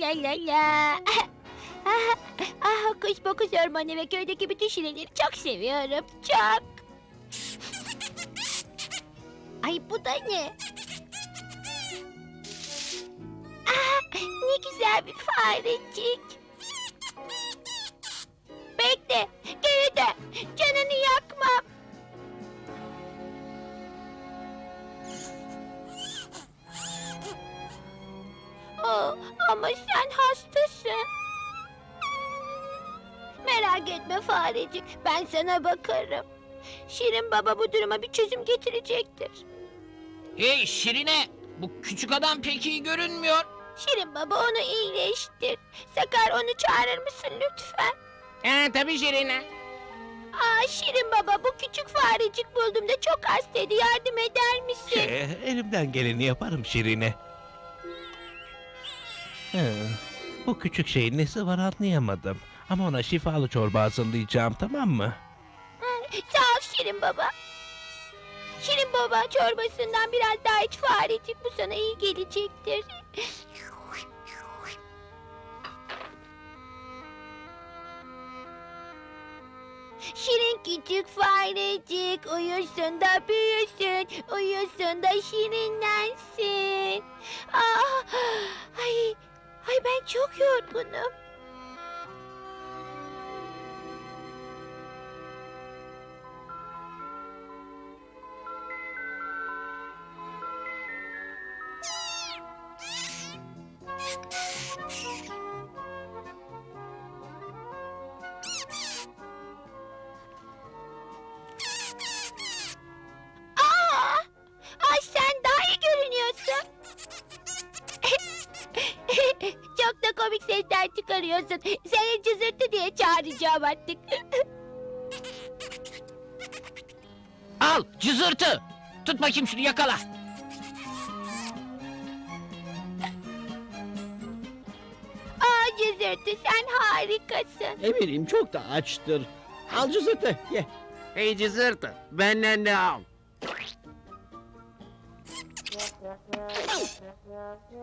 Tralalayalalalalalalala. Ah, ah, kuş bokus ormanı ve köydeki bütün şirinleri çok seviyorum. Çok. Ay bu da ne? Ah, ne güzel bir farecik. Bekle, geri dön. Canını yakmam. Oh, ama sen hastasın. Merak etme farecik, ben sana bakarım. Şirin baba bu duruma bir çözüm getirecektir. Hey Şirine, bu küçük adam pek iyi görünmüyor. Şirin baba onu iyileştir. Sakar onu çağırır mısın lütfen? Ee, tabii Şirine. Aa Şirin baba bu küçük farecik bulduğumda çok hastaydı. Yardım eder misin? Şey, elimden geleni yaparım Şirine. Hı, bu küçük şeyin nesi var anlayamadım. Ama ona şifalı çorba hazırlayacağım tamam mı? Sağ ol Şirin baba. Şirin baba çorbasından biraz daha iç farecik. Bu sana iyi gelecektir. Şirin küçük farecik uyusun da büyüsün, uyusun da şirinlensin. Ah, ay, ay ben çok yorgunum. Sesler çıkarıyorsun. Seni cızırtı diye çağıracağım artık. Al cızırtı. Tut bakayım şunu yakala. Aa cızırtı sen harikasın. Eminim çok da açtır. Al cızırtı ye. Hey cızırtı, benden de al.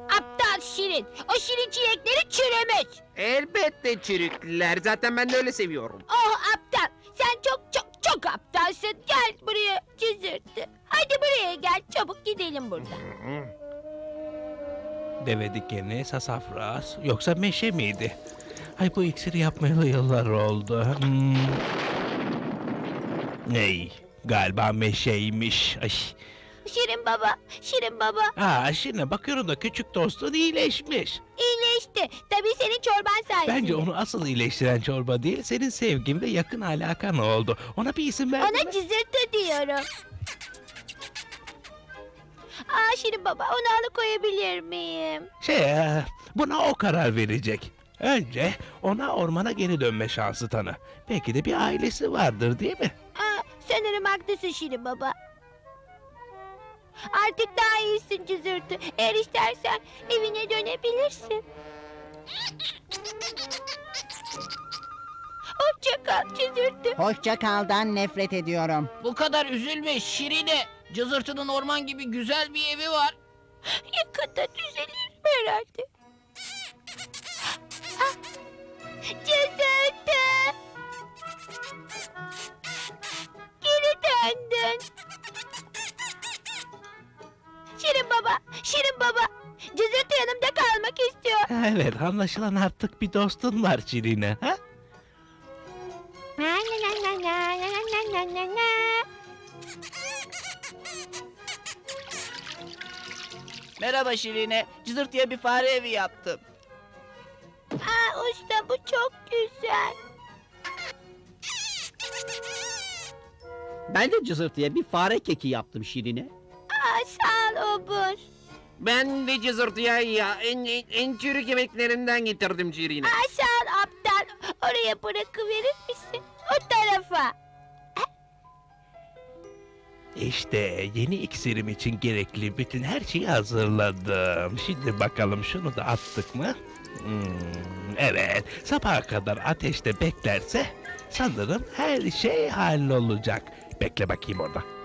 Aptal şirin. O şirin çilekleri çürümüş. Elbette çürüklüler, zaten ben de öyle seviyorum. Oh aptal. Sen çok çok çok aptalsın. Gel buraya cızırtı. Hadi buraya gel çabuk gidelim buradan. Deve dikeni, sasafras yoksa meşe miydi? Ay bu iksiri yapmayalı yıllar oldu. Hmm. Ney? Galiba meşeymiş. Ay. Şirin baba, Şirin baba. Aa şimdi bakıyorum da küçük dostun iyileşmiş. İyileşti. Tabii senin çorban sayesinde. Bence onu asıl iyileştiren çorba değil, senin sevgin ve yakın alakan oldu. Ona bir isim ver. Ona cızırtı diyorum. Aa Şirin baba onu alıkoyabilir miyim? Şey, e, buna o karar verecek. Önce ona ormana geri dönme şansı tanı. Belki de bir ailesi vardır değil mi? Aa, sanırım haklısın Şirin baba. Artık daha iyisin cızırtı. Eğer istersen evine dönebilirsin. Hoşça kal cızırtı. Hoşça kaldan nefret ediyorum. Bu kadar üzülme Şirine. Cızırtının orman gibi güzel bir evi var. Yakında düzelir anlaşılan artık bir dostun var Şirine. Ha? Merhaba Şirine. Cızırtıya bir fare evi yaptım. Aa, usta bu çok güzel. Ben de cızırtıya bir fare keki yaptım Şirine. Aa, sağ ol Obur. Ben de cızırtıya ya en, en, en çürük yemeklerinden getirdim sağ ol aptal. Oraya bırakıverir misin? O tarafa. İşte yeni iksirim için gerekli bütün her şeyi hazırladım. Şimdi bakalım şunu da attık mı? Hmm, evet, sabaha kadar ateşte beklerse sanırım her şey hallolacak. Bekle bakayım orada.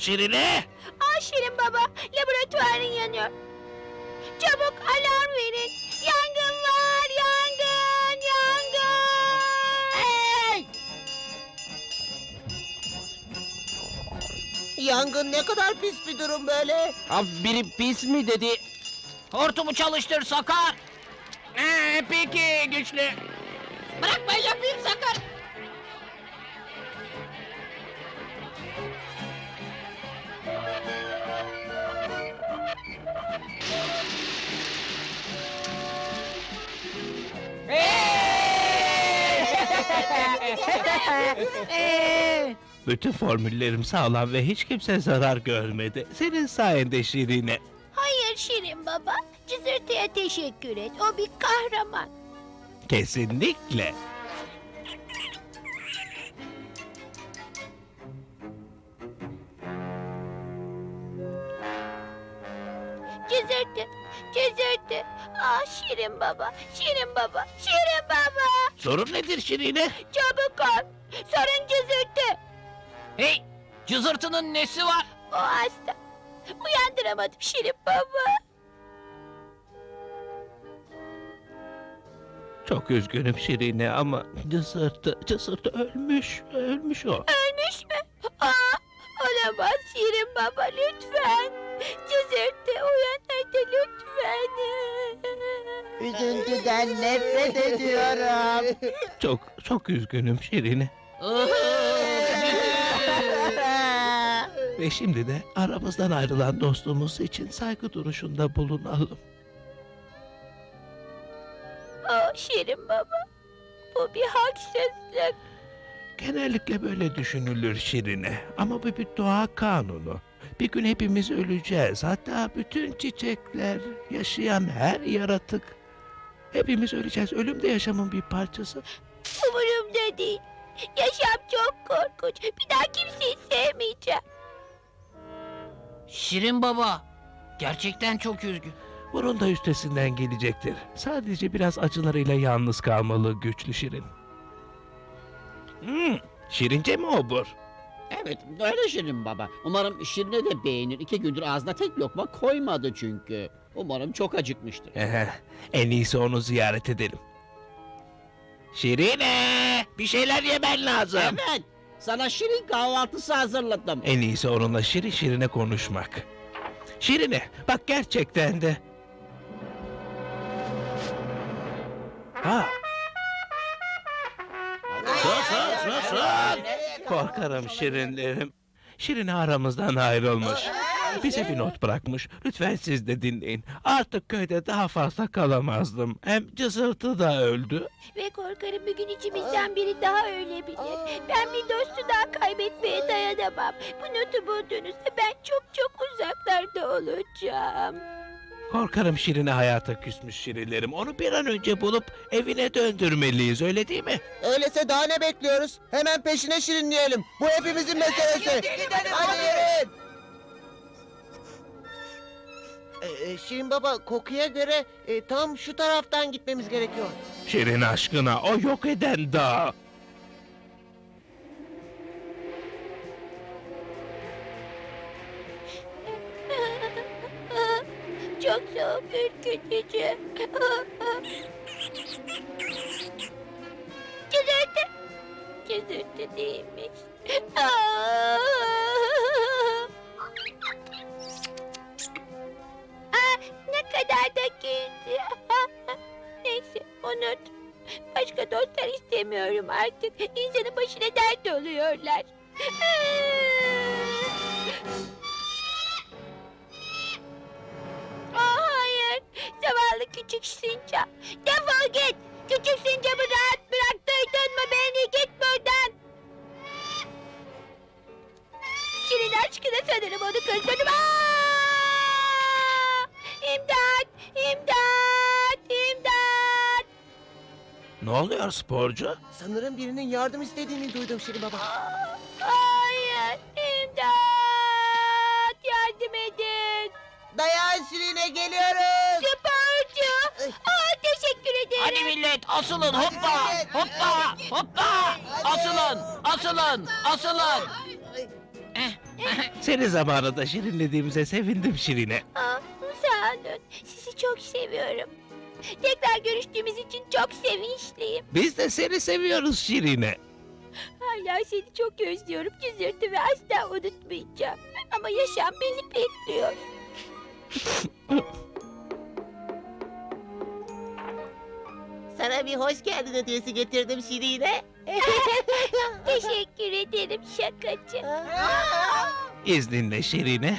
Şirine? Aa Şirin baba, laboratuvarın yanıyor. Çabuk alarm verin. Yangın var, yangın, yangın. Hey! Yangın ne kadar pis bir durum böyle. Abi biri pis mi dedi? Hortumu çalıştır Sakar. Ee, peki güçlü. Bırak ben yapayım Sakar. Bütün formüllerim sağlam ve hiç kimse zarar görmedi. Senin sayende Şirine. Hayır Şirin baba, cızırtıya teşekkür et. O bir kahraman. Kesinlikle. Cızırtı. Aa Şirin baba, Şirin baba, Şirin baba. Sorun nedir Şirine? Çabuk ol. Sorun cızırtı. Hey, cızırtının nesi var? O hasta. Uyandıramadım Şirin baba. Çok üzgünüm Şirine ama cısırtı, cısırtı ölmüş, ölmüş o. Ölmüş mü? Aa, olamaz Şirin baba lütfen. Cızırtı uyan hadi lütfen. Üzüntüden nefret ediyorum. Çok, çok üzgünüm Şirine. Ve şimdi de aramızdan ayrılan dostumuz için saygı duruşunda bulunalım. Aa, Şirin baba. Bu bir haksızlık. Genellikle böyle düşünülür Şirine. Ama bu bir doğa kanunu. Bir gün hepimiz öleceğiz. Hatta bütün çiçekler, yaşayan her yaratık. Hepimiz öleceğiz. Ölüm de yaşamın bir parçası. Umurumda değil. Yaşam çok korkunç. Bir daha kimseyi sevmeyeceğim. Şirin baba. Gerçekten çok üzgün. Bunun da üstesinden gelecektir. Sadece biraz acılarıyla yalnız kalmalı güçlü Şirin. Hmm, şirince mi obur? Evet öyle Şirin baba. Umarım Şirine de beğenir. İki gündür ağzına tek lokma koymadı çünkü. Umarım çok acıkmıştır. Ehe, en iyisi onu ziyaret edelim. Şirine! Bir şeyler yemen lazım. Evet. Sana şirin kahvaltısı hazırladım. En iyisi onunla şirin şirine konuşmak. Şirine, bak gerçekten de... Ha, sus sus sus sus! Korkarım şirinlerim. Şirine aramızdan ayrılmış. Bize bir not bırakmış. Lütfen siz de dinleyin. Artık köyde daha fazla kalamazdım. Hem cızırtı da öldü. Ve korkarım bir gün içimizden biri daha ölebilir. Ben bir dostu daha kaybetmeye dayanamam. Bu notu bulduğunuzda ben çok çok uzaklarda olacağım. Korkarım Şirin'e hayata küsmüş Şirinlerim. Onu bir an önce bulup evine döndürmeliyiz öyle değil mi? Öyleyse daha ne bekliyoruz? Hemen peşine şirinleyelim. Bu hepimizin meselesi. Hadi yürüyün. Ee, Şirin baba kokuya göre e, tam şu taraftan gitmemiz gerekiyor. Şirin aşkına o yok eden dağ. Çok soğuk ürkütücü. Cızırtı. Cızırtı değilmiş. Aa, ne kadar da güldü. Neyse unut. Başka dostlar istemiyorum artık. İnsanın başına dert oluyorlar. Zavallı küçük sincap. Defol git. Küçük sincapı rahat bırak. Duydun mu beni? Git buradan. Şirin aşkına sanırım onu kızdırdım. Aa! İmdat! İmdat! İmdat! Ne oluyor sporcu? Sanırım birinin yardım istediğini duydum Şirin baba. Aa, millet asılın hoppa hoppa hoppa asılın asılın asılın. Seni zamanında şirinlediğimize sevindim Şirin'e. Aa, sağ olun. Sizi çok seviyorum. Tekrar görüştüğümüz için çok sevinçliyim. Biz de seni seviyoruz Şirin'e. Hala seni çok özlüyorum cızırtı ve asla unutmayacağım. Ama yaşam beni bekliyor. bir hoş geldin hediyesi getirdim Şirin'e. Teşekkür ederim şakacı. İzninle Şirin'e.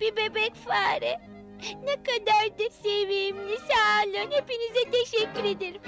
Bir bebek fare. Ne kadar da sevimli. Sağ olun. Hepinize teşekkür ederim.